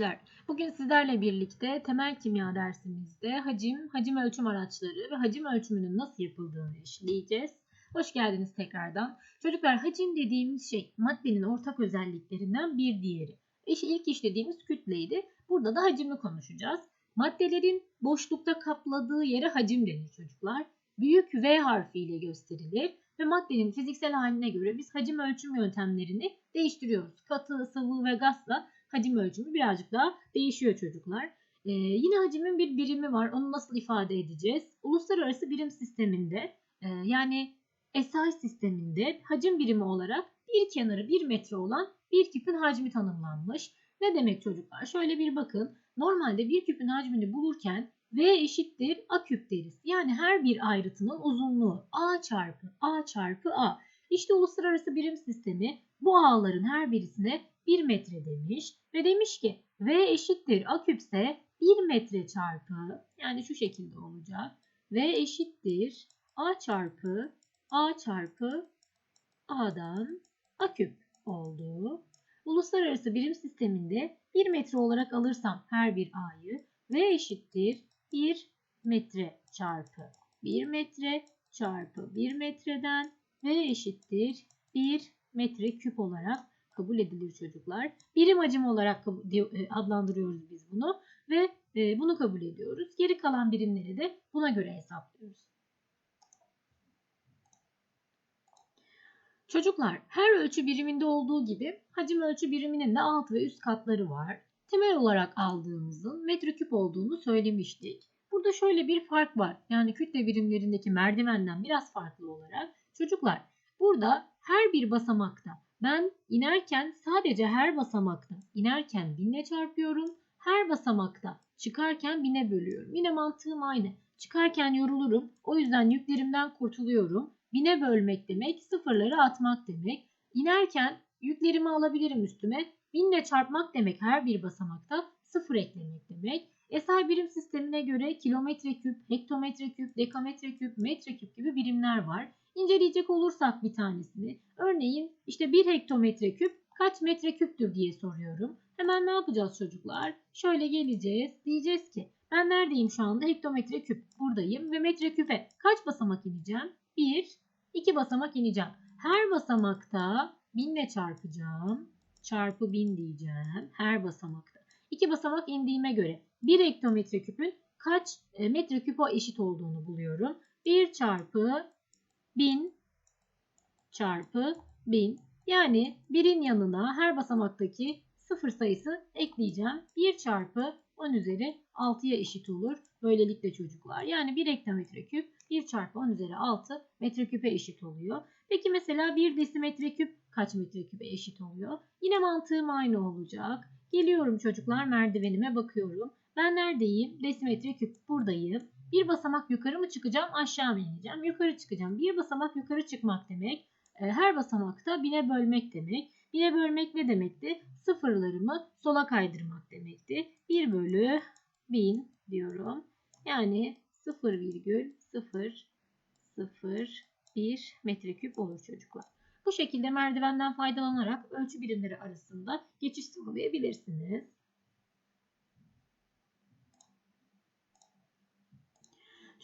gençler. Bugün sizlerle birlikte temel kimya dersimizde hacim, hacim ölçüm araçları ve hacim ölçümünün nasıl yapıldığını işleyeceğiz. Hoş geldiniz tekrardan. Çocuklar hacim dediğimiz şey maddenin ortak özelliklerinden bir diğeri. İşte ilk işlediğimiz kütleydi. Burada da hacimi konuşacağız. Maddelerin boşlukta kapladığı yere hacim denir çocuklar. Büyük V harfiyle gösterilir ve maddenin fiziksel haline göre biz hacim ölçüm yöntemlerini değiştiriyoruz. Katı, sıvı ve gazla hacim ölçümü birazcık daha değişiyor çocuklar. Ee, yine hacimin bir birimi var. Onu nasıl ifade edeceğiz? Uluslararası birim sisteminde e, yani SI sisteminde hacim birimi olarak bir kenarı 1 metre olan bir küpün hacmi tanımlanmış. Ne demek çocuklar? Şöyle bir bakın. Normalde bir küpün hacmini bulurken V eşittir A küp deriz. Yani her bir ayrıtının uzunluğu A çarpı A çarpı A. İşte uluslararası birim sistemi bu ağların her birisine 1 metre demiş ve demiş ki V eşittir A küpse 1 metre çarpı yani şu şekilde olacak. V eşittir A çarpı A çarpı A'dan A küp oldu. Uluslararası birim sisteminde 1 metre olarak alırsam her bir A'yı V eşittir 1 metre çarpı 1 metre çarpı 1 metreden V eşittir 1 metre küp olarak kabul edilir çocuklar. Birim hacim olarak adlandırıyoruz biz bunu ve bunu kabul ediyoruz. Geri kalan birimleri de buna göre hesaplıyoruz. Çocuklar her ölçü biriminde olduğu gibi hacim ölçü biriminin de alt ve üst katları var. Temel olarak aldığımızın metreküp olduğunu söylemiştik. Burada şöyle bir fark var. Yani kütle birimlerindeki merdivenden biraz farklı olarak. Çocuklar burada her bir basamakta ben inerken sadece her basamakta inerken binle çarpıyorum. Her basamakta çıkarken bine bölüyorum. Yine mantığım aynı. Çıkarken yorulurum. O yüzden yüklerimden kurtuluyorum. Bine bölmek demek sıfırları atmak demek. İnerken yüklerimi alabilirim üstüme. Binle çarpmak demek her bir basamakta sıfır eklemek demek. SI birim sistemine göre kilometre küp, hektometre küp, dekametre küp, metre küp gibi birimler var. İnceleyecek olursak bir tanesini. Örneğin işte 1 hektometre küp kaç metre küptür diye soruyorum. Hemen ne yapacağız çocuklar? Şöyle geleceğiz. Diyeceğiz ki ben neredeyim şu anda? Hektometre küp buradayım ve metre küpe kaç basamak ineceğim? 1, 2 basamak ineceğim. Her basamakta 1000 ile çarpacağım. Çarpı 1000 diyeceğim. Her basamakta. 2 basamak indiğime göre 1 hektometre küpün kaç e, metreküpe eşit olduğunu buluyorum. 1 çarpı 1000 çarpı 1000. Yani 1'in yanına her basamaktaki sıfır sayısı ekleyeceğim. 1 çarpı 10 üzeri 6'ya eşit olur. Böylelikle çocuklar. Yani 1 hektometre küp 1 çarpı 10 üzeri 6 metreküpe eşit oluyor. Peki mesela 1 desimetre küp kaç metreküpe eşit oluyor? Yine mantığım aynı olacak. Geliyorum çocuklar merdivenime bakıyorum. Ben neredeyim? Desimetre küp buradayım. Bir basamak yukarı mı çıkacağım aşağı mı ineceğim? Yukarı çıkacağım. Bir basamak yukarı çıkmak demek. E, her basamakta bine bölmek demek. Bine bölmek ne demekti? Sıfırlarımı sola kaydırmak demekti. 1 bölü 1000 diyorum. Yani 0,001 metreküp olur çocuklar. Bu şekilde merdivenden faydalanarak ölçü birimleri arasında geçiş sağlayabilirsiniz.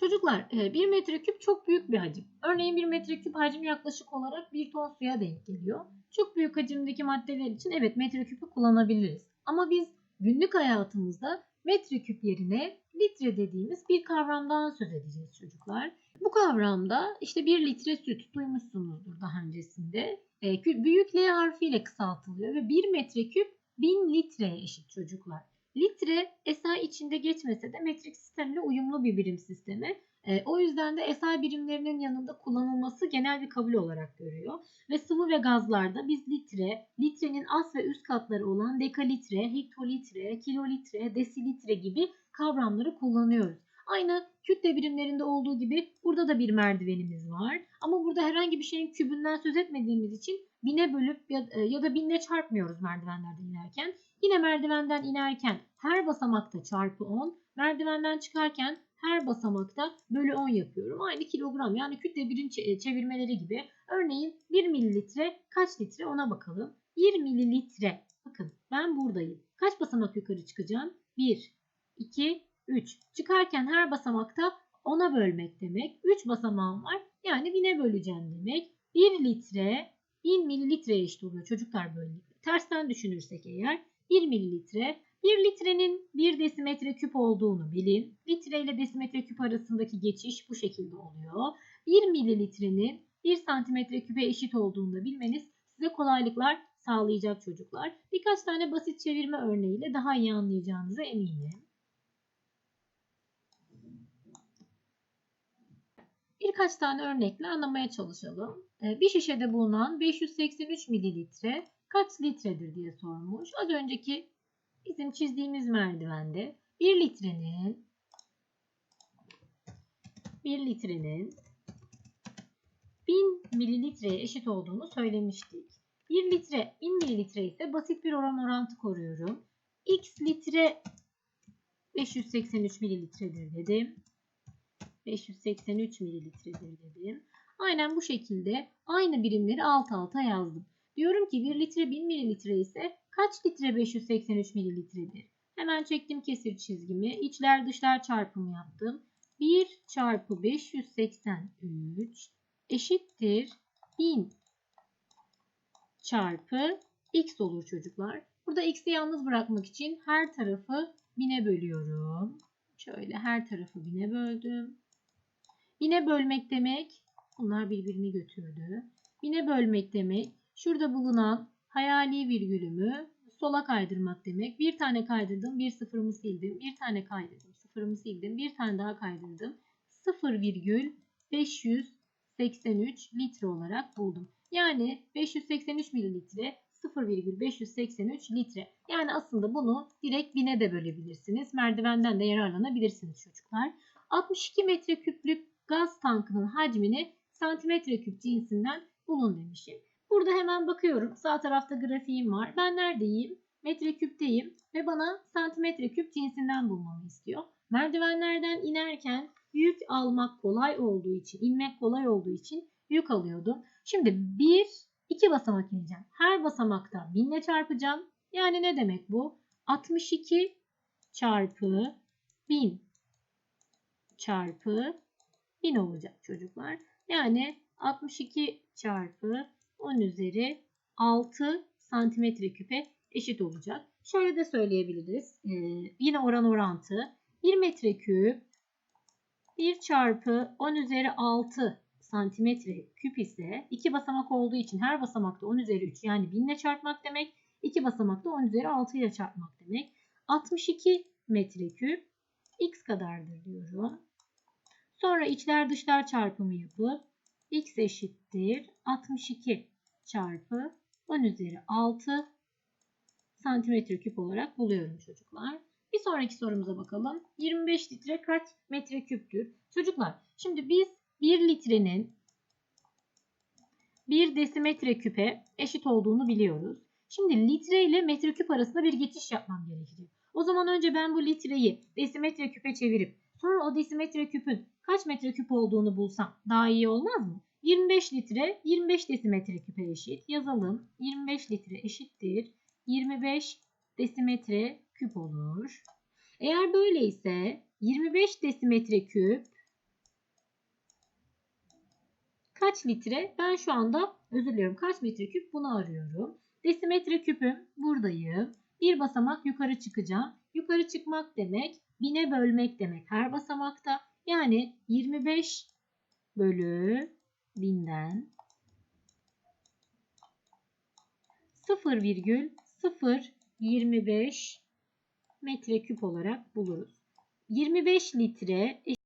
Çocuklar 1 e, metreküp çok büyük bir hacim. Örneğin 1 metreküp hacim yaklaşık olarak 1 ton suya denk geliyor. Çok büyük hacimdeki maddeler için evet metreküpü kullanabiliriz. Ama biz günlük hayatımızda metreküp yerine litre dediğimiz bir kavramdan söz edeceğiz çocuklar. Bu kavramda işte 1 litre süt duymuşsunuzdur daha öncesinde. E, büyük L harfiyle kısaltılıyor ve 1 metreküp 1000 litreye eşit çocuklar. Litre SI içinde geçmese de metrik sistemle uyumlu bir birim sistemi. E, o yüzden de SI birimlerinin yanında kullanılması genel bir kabul olarak görüyor. Ve sıvı ve gazlarda biz litre, litrenin az ve üst katları olan dekalitre, hektolitre, kilolitre, desilitre gibi kavramları kullanıyoruz. Aynı kütle birimlerinde olduğu gibi burada da bir merdivenimiz var. Ama burada herhangi bir şeyin kübünden söz etmediğimiz için bine bölüp ya, e, ya da binle çarpmıyoruz merdivenlerden inerken. Yine merdivenden inerken her basamakta çarpı 10, merdivenden çıkarken her basamakta bölü 10 yapıyorum. Aynı kilogram yani kütle birim çevirmeleri gibi. Örneğin 1 mililitre kaç litre ona bakalım. 1 mililitre bakın ben buradayım. kaç basamak yukarı çıkacağım? 1, 2, 3. Çıkarken her basamakta 10'a bölmek demek. 3 basamağım var. Yani 1000'e böleceğim demek. 1 litre 1000 mililitreye eşit oluyor çocuklar böyle. Tersten düşünürsek eğer 1 mililitre 1 litrenin 1 desimetre küp olduğunu bilin. Litre ile desimetre küp arasındaki geçiş bu şekilde oluyor. 1 mililitrenin 1 santimetre küpe eşit olduğunu da bilmeniz size kolaylıklar sağlayacak çocuklar. Birkaç tane basit çevirme örneğiyle daha iyi anlayacağınıza eminim. Birkaç tane örnekle anlamaya çalışalım. Ee, Bir şişede bulunan 583 mililitre kaç litredir diye sormuş. Az önceki bizim çizdiğimiz merdivende 1 litrenin 1 litrenin 1000 mililitreye eşit olduğunu söylemiştik. 1 litre 1000 mililitre ise basit bir oran orantı koruyorum. X litre 583 mililitredir dedim. 583 mililitredir dedim. Aynen bu şekilde aynı birimleri alt alta yazdım. Diyorum ki 1 litre 1000 mililitre ise kaç litre 583 mililitredir? Hemen çektim kesir çizgimi. İçler dışlar çarpımı yaptım. 1 çarpı 583 eşittir 1000 çarpı x olur çocuklar. Burada x'i yalnız bırakmak için her tarafı 1000'e bölüyorum. Şöyle her tarafı 1000'e böldüm. 1000'e bölmek demek, bunlar birbirini götürdü. 1000'e bölmek demek, şurada bulunan hayali virgülümü sola kaydırmak demek. Bir tane kaydırdım, bir sıfırımı sildim. Bir tane kaydırdım, sıfırımı sildim. Bir tane daha kaydırdım. 0,583 litre olarak buldum. Yani 583 mililitre 0,583 litre. Yani aslında bunu direkt bine de bölebilirsiniz. Merdivenden de yararlanabilirsiniz çocuklar. 62 metreküplük gaz tankının hacmini santimetre küp cinsinden bulun demişim. Burada hemen bakıyorum. Sağ tarafta grafiğim var. Ben neredeyim? Metreküpteyim ve bana santimetre küp cinsinden bulmamı istiyor. Merdivenlerden inerken yük almak kolay olduğu için, inmek kolay olduğu için yük alıyordum. Şimdi bir, iki basamak ineceğim. Her basamakta 1000 ile çarpacağım. Yani ne demek bu? 62 çarpı 1000 çarpı 1000 olacak çocuklar. Yani 62 çarpı 10 üzeri 6 santimetre küpe eşit olacak. Şöyle de söyleyebiliriz. Ee, yine oran orantı. 1 metreküp 1 çarpı 10 üzeri 6 santimetre küp ise iki basamak olduğu için her basamakta 10 üzeri 3 yani 1000 ile çarpmak demek. iki basamakta 10 üzeri 6 ile çarpmak demek. 62 metreküp x kadardır diyorum. Sonra içler dışlar çarpımı yapıp x eşittir 62 çarpı 10 üzeri 6 santimetre küp olarak buluyorum çocuklar. Bir sonraki sorumuza bakalım. 25 litre kaç metreküptür? Çocuklar şimdi biz 1 litrenin 1 desimetre küpe eşit olduğunu biliyoruz. Şimdi litre ile metreküp arasında bir geçiş yapmam gerekiyor. O zaman önce ben bu litreyi desimetre küpe çevirip sonra o desimetre küpün kaç metreküp olduğunu bulsam daha iyi olmaz mı? 25 litre 25 desimetre küpe eşit. Yazalım. 25 litre eşittir. 25 desimetre küp olur. Eğer böyleyse 25 desimetre küp kaç litre? Ben şu anda özür diliyorum. Kaç metreküp bunu arıyorum. Desimetre küpüm buradayım. Bir basamak yukarı çıkacağım. Yukarı çıkmak demek bine bölmek demek her basamakta. Yani 25 bölü binden 0,025 metreküp olarak buluruz. 25 litre